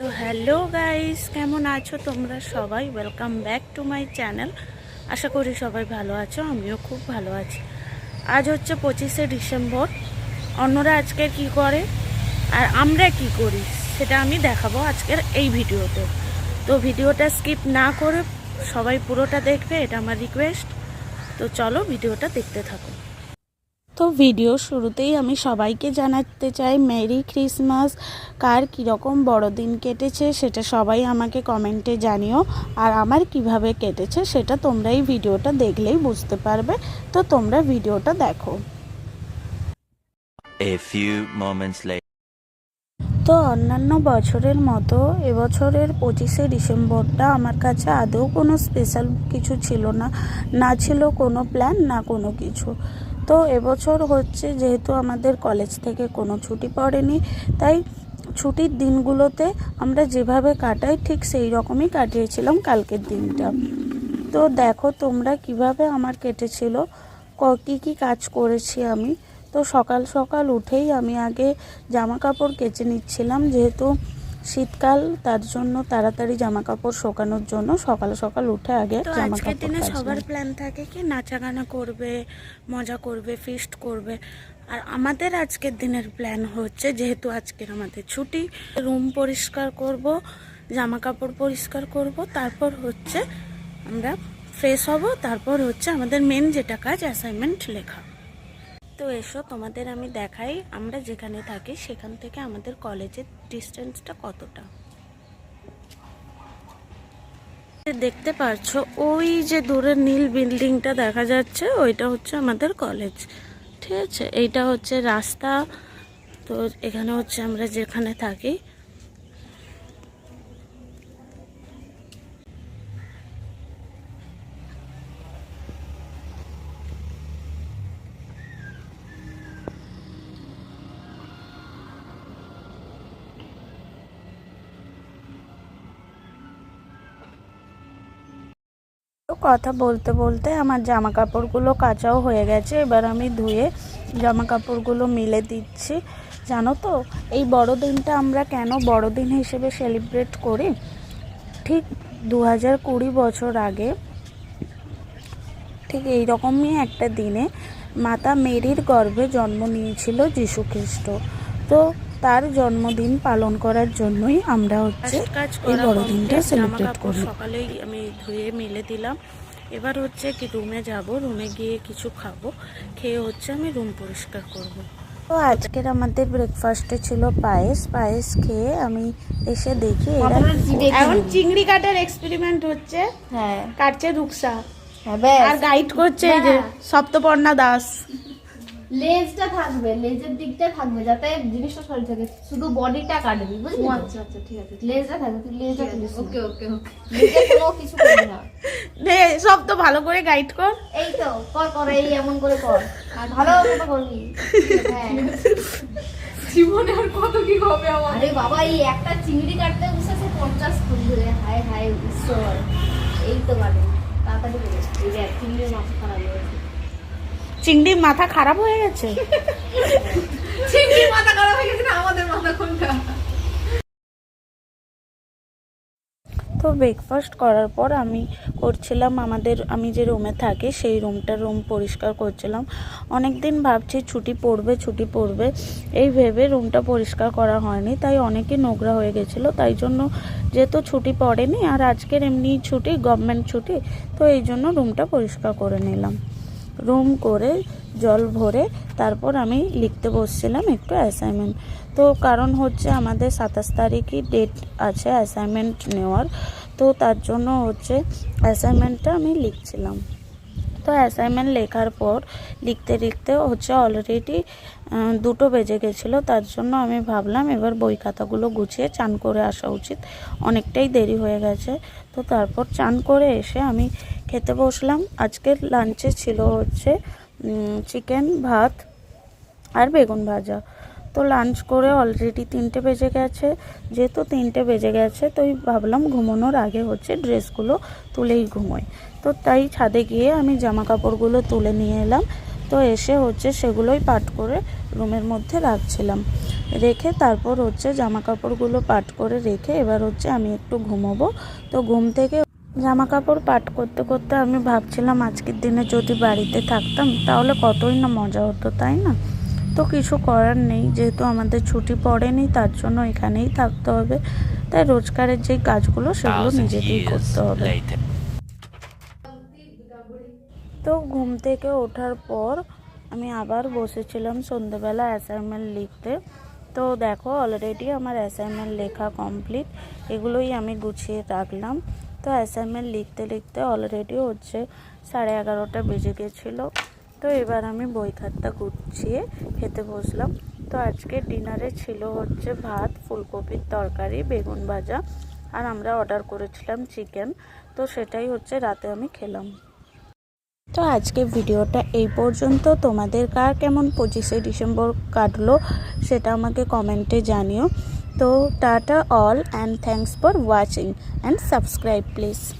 তো hello guys কেমন আছো তোমরা সবাই? Welcome back to my channel আশা করি সবাই ভালো আছো, আমিও খুব ভালো আছি। আজ হচ্ছে পঁচিশে ডিসেম্বর। অন্যরা আজকে কি করে আর আমরা কি করি সেটা আমি দেখাবো আজকের এই ভিডিওতে। তো ভিডিওটা স্কিপ না করে সবাই পুরোটা দেখবে, এটা আমার রিকোয়েস্ট তো চলো ভিডিওটা দেখতে থাকো। তো ভিডিও শুরুতেই আমি সবাইকে জানাতে চাই মেরি ক্রিসমাস কার কীরকম বড়দিন কেটেছে সেটা সবাই আমাকে কমেন্টে জানিও। আর আমার কীভাবে কেটেছে সেটা তোমরা এই ভিডিওটা দেখলেই বুঝতে পারবে। তো তোমরা ভিডিওটা দেখো। A few moments later. তো অন্যান্য বছরের মতো এবছরের পঁচিশে ডিসেম্বরটা আমার কাছে আদৌ কোনো স্পেশাল কিছু ছিল না। না ছিল কোনো প্ল্যান না কোনো কিছু। তো এবছর হচ্ছে যেহেতু আমাদের কলেজ থেকে কোনো ছুটি পড়েনি, তাই ছুটির দিনগুলোতে আমরা যেভাবে কাটাই ঠিক সেই রকমই কাটিয়েছিলাম কালকের দিনটা। তো দেখো তোমরা কীভাবে আমার কেটেছিল, ক- কী কাজ করেছি আমি। তো সকাল সকাল উঠেই আমি আগে জামা কাপড় কেচে নিচ্ছিলাম, যেহেতু শীতকাল তার জন্য তাড়াতাড়ি জামা কাপড় শোকানোর জন্য সকাল সকাল উঠে আগে জামা আজকের কাপড় দিনে সবার প্ল্যান থাকে কি নাচা গানা করবে মজা করবে ফিস্ট করবে। আর আমাদের আজকের দিনের প্ল্যান হচ্ছে যেহেতু আজকের আমাদের ছুটি রুম পরিষ্কার করব জামা কাপড় পরিষ্কার করব তারপর হচ্ছে আমরা ফ্রেশ হব তারপর হচ্ছে আমাদের মেন যেটা কাজ অ্যাসাইনমেন্ট লেখা। তো এসো, তোমাদের আমি দেখাই আমরা যেখানে থাকি, সেখান থেকে আমাদের কলেজের ডিস্টেন্সটা কতটা? দেখতে পারছ, ওই যে দূরে নীল বিল্ডিংটা দেখা যাচ্ছে, ওইটা হচ্ছে আমাদের কলেজ। ঠিক আছে, এইটা হচ্ছে রাস্তা। তো এখানে হচ্ছে আমরা যেখানে থাকি তো কথা বলতে বলতে আমার জামা কাপড়গুলো কাচাও হয়ে গেছে। এবার আমি ধুয়ে জামা কাপড়গুলো মিলে দিচ্ছি। জানো তো, এই বড়দিনটা আমরা কেন বড়দিন হিসেবে সেলিব্রেট করি? ঠিক দু হাজার কুড়ি বছর আগে, ঠিক এই রকমই একটা দিনে মাতা মেরির গর্ভে জন্ম নিয়েছিল যীশু খ্রিস্ট। তো তার জন্মদিন পালন করার জন্যই আমরা হচ্ছে কাজ এই করা বড়দিনটা সেলিব্রেট কাপড় করি সকালেই আমি ধুয়ে মেলে দিলাম। এবার হচ্ছে কি রুমে যাব রুমে গিয়ে কিছু খাব খেয়ে হচ্ছে আমি রুম পরিষ্কার করব। তো আজকের আমাদের ব্রেকফাস্টে ছিল পায়েস পায়েস খেয়ে আমি এসে দেখি এখন চিংড়ি কাটার এক্সপেরিমেন্ট হচ্ছে হ্যাঁ। কাটছে রুকসা হ্যাঁ আর গাইড করছে এই যে সপ্তপর্ণা দাস। লেজটা থাকবে লেজের দিকটা থাকবে যাতে জিনিসটা সরি থাকে শুধু বডিটা কাটবি বুঝলি? আচ্ছা আচ্ছা ঠিক আছে লেজটা থাকবে তুই লেজটা তুলিস ওকে ওকে ওকে। লেজে কোনো কিছু করবি না। নে সব তো ভালো করে গাইড কর। এই তো কর কর এই এমন করে কর। আর ভালো মতো করবি। হ্যাঁ। জীবনে আর কত কি হবে আমার? আরে বাবা এই একটা চিংড়ি কাটতে বসেছে পঞ্চাশ কুড়ি ধরে হায় হায় ঈশ্বর। এই তো কাটে তাড়াতাড়ি করে। এই দেখ চিংড়ির মাছ খারাপ হয়েছে চিংড়ির মাথা খারাপ হয়ে গেছে? চিংড়ি মাথা খারাপ হয়ে গেছে না আমাদের মাথা কোনটা? তো ব্রেকফাস্ট করার পর আমি করছিলাম আমাদের আমি যে রুমে থাকি সেই রুমটা রুম পরিষ্কার করছিলাম। অনেক দিন ভাবছি ছুটি পড়বে ছুটি পড়বে। এই ভেবে রুমটা পরিষ্কার করা হয়নি তাই অনেকই নোংরা হয়ে গেছিল তাই জন্য যেহেতু ছুটি পড়েনি আর আজকের এমনি ছুটি গভর্নমেন্ট ছুটি তো এই জন্য রুমটা পরিষ্কার করে নিলাম। রুম করে জল ভরে তারপর আমি লিখতে বসছিলাম একটু অ্যাসাইনমেন্ট তো কারণ হচ্ছে আমাদের সাতাশ তারিখই ডেট আছে অ্যাসাইনমেন্ট নেওয়ার। তো তার জন্য হচ্ছে অ্যাসাইনমেন্টটা আমি লিখছিলাম। তো অ্যাসাইনমেন্ট লেখার পর লিখতে লিখতে হচ্ছে অলরেডি দুটো বেজে গেছিল। তার জন্য আমি ভাবলাম এবার বই খাতাগুলো গুছিয়ে চান করে আসা উচিত। অনেকটাই দেরি হয়ে গেছে। তো তারপর চান করে এসে আমি খেতে বসলাম। আজকের লাঞ্চে ছিল হচ্ছে চিকেন ভাত আর বেগুন ভাজা। তো লাঞ্চ করে অলরেডি তিনটে বেজে গেছে। যেহেতু তিনটে বেজে গেছে, তো ভাবলাম ঘুমানোর আগে হচ্ছে ড্রেসগুলো তুলেই ঘুমোই। তো তাই ছাদে গিয়ে আমি জামা কাপড়গুলো তুলে নিয়ে এলাম। তো এসে হচ্ছে সেগুলোই পাট করে রুমের মধ্যে রাখছিলাম। রেখে তারপর হচ্ছে জামা কাপড়গুলো পাট করে রেখে এবার হচ্ছে আমি একটু ঘুমোবো। তো ঘুম থেকে জামা কাপড় পাট করতে করতে আমি ভাবছিলাম আজকের দিনে যদি বাড়িতে থাকতাম তাহলে কতই না মজা হতো তাই না? তো কিছু করার নেই যেহেতু আমাদের ছুটি পড়েনি তার জন্য এখানেই থাকতে হবে। তাই রোজগারের যে কাজগুলো সেগুলো নিজেকেই করতে হবে। তো ঘুম থেকে ওঠার পর আমি আবার বসেছিলাম সন্ধেবেলা অ্যাসাইনমেন্ট লিখতে। তো দেখো অলরেডি আমার অ্যাসাইনমেন্ট লেখা কমপ্লিট এগুলোই আমি গুছিয়ে রাখলাম। তো অ্যাসাইনমেন্ট লিখতে লিখতে অলরেডি হচ্ছে সাড়ে এগারোটা বেজে গেছিল। তো এবার আমি বই খাতা গুছিয়ে খেতে বসলাম। তো আজকে ডিনারে ছিল হচ্ছে ভাত, ফুলকপির তরকারি, বেগুন ভাজা আর আমরা অর্ডার করেছিলাম চিকেন তো সেটাই হচ্ছে রাতে আমি খেলাম। তো আজকে ভিডিওটা এই পর্যন্ত। তোমাদের কার কেমন পঁচিশে ডিসেম্বর কাটলো সেটা আমাকে কমেন্টে জানিও। So, tata all and thanks for watching and subscribe please.